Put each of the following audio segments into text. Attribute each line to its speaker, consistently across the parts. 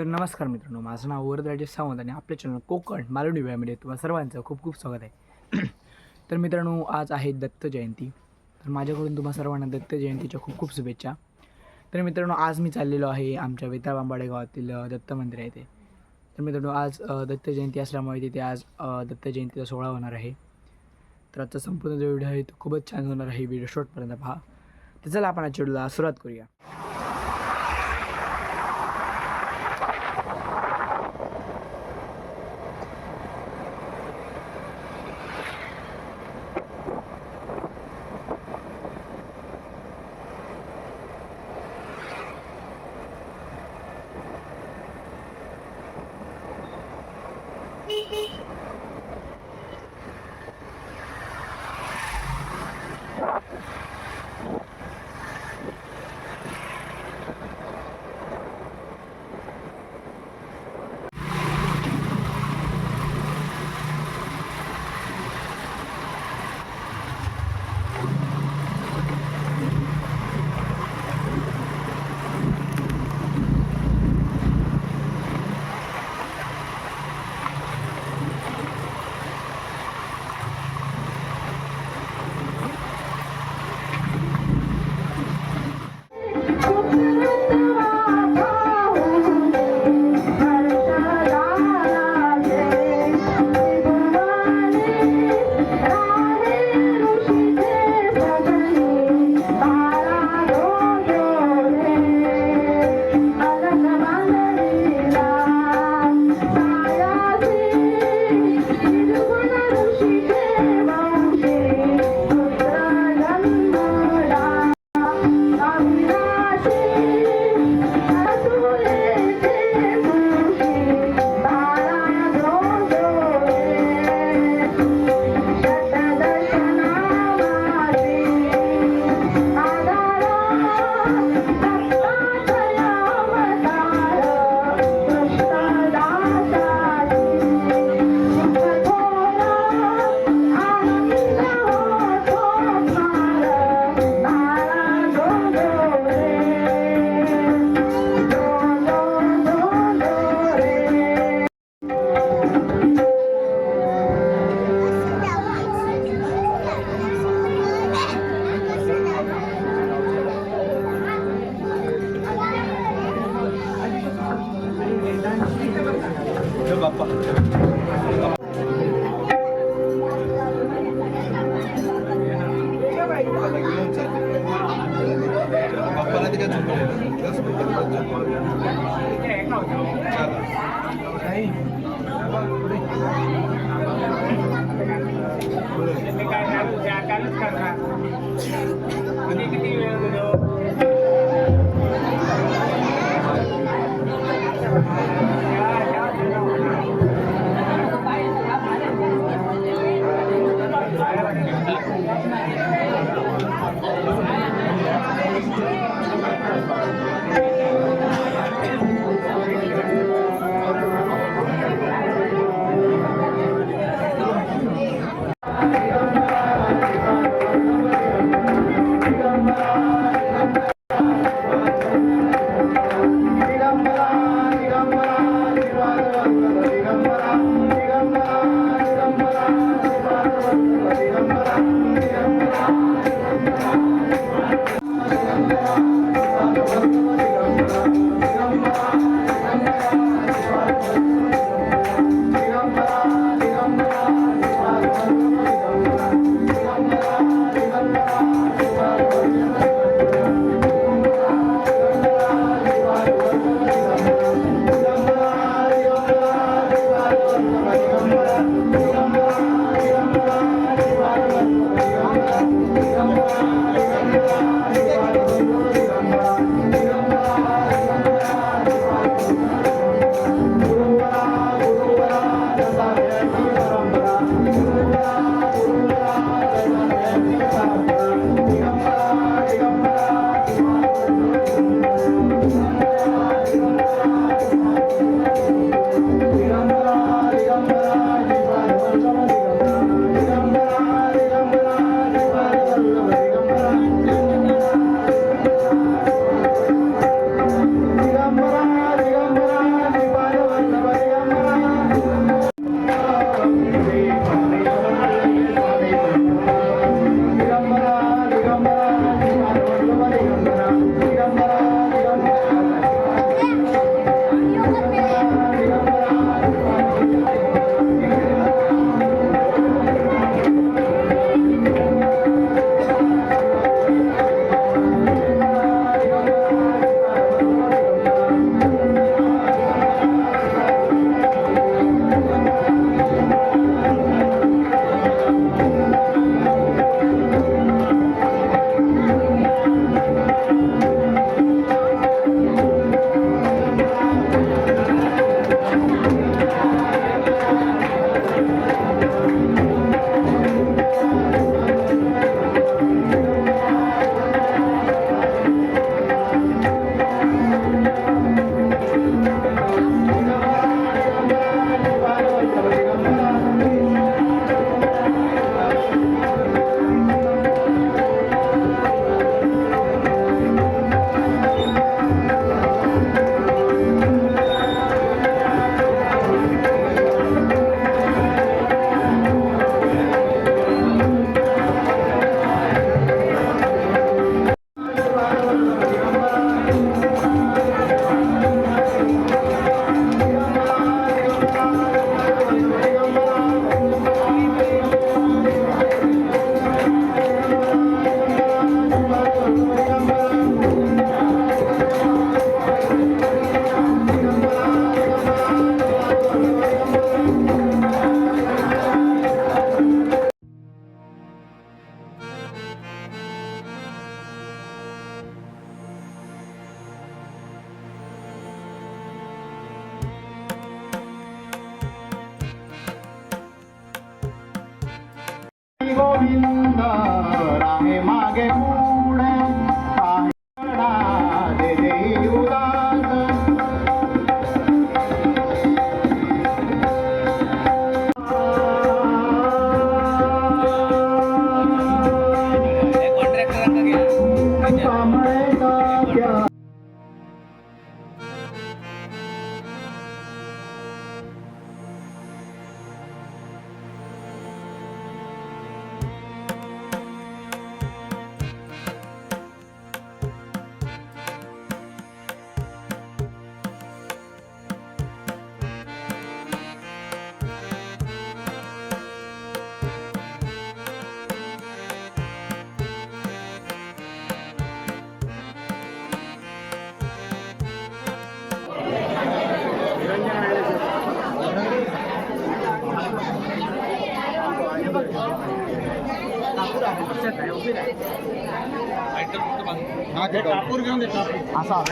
Speaker 1: तर नमस्कार मित्रांनो माझं नाव वरद राजेश सावंत आणि आपल्या चॅनल कोकण मालवणी वेळामध्ये तुम्हाला सर्वांचं खूप खूप स्वागत आहे. तर मित्रांनो आज आहे दत्त जयंती. तर माझ्याकडून तुम्हा सर्वांना दत्त जयंतीच्या खूप खूप शुभेच्छा. तर मित्रांनो आज मी चाललेलो आहे आमच्या वेताळ बांबाडे गावातील दत्त मंदिर आहे ते तर मित्रांनो आज दत्त जयंती असल्यामुळे तिथे आज दत्त जयंतीचा सोहळा होणार आहे. तर आजचा संपूर्ण जो व्हिडिओ आहे तो खूपच छान होणार आहे. व्हिडिओ शॉर्टपर्यंत पहा. तर चला आपण आजच्या व्हिडिओला सुरुवात करूया.
Speaker 2: Nandito Govinda कापूर घेऊन दे कापूर असा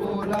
Speaker 2: बोला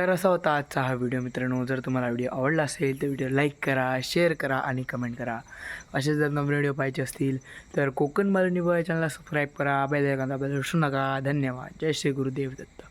Speaker 1: तर असा होता आजचा हा व्हिडिओ मित्रांनो. जर तुम्हाला व्हिडिओ आवडला असेल तर व्हिडिओ लाईक करा शेअर करा आणि कमेंट करा. असे जर नवीन व्हिडिओ पाहिजे असतील तर कोकण बालनिबा बॉय चॅनलला सबस्क्राईब करा. बेल आयकॉन दाबायला विसरू नका. धन्यवाद. जय श्री गुरुदेव दत्त.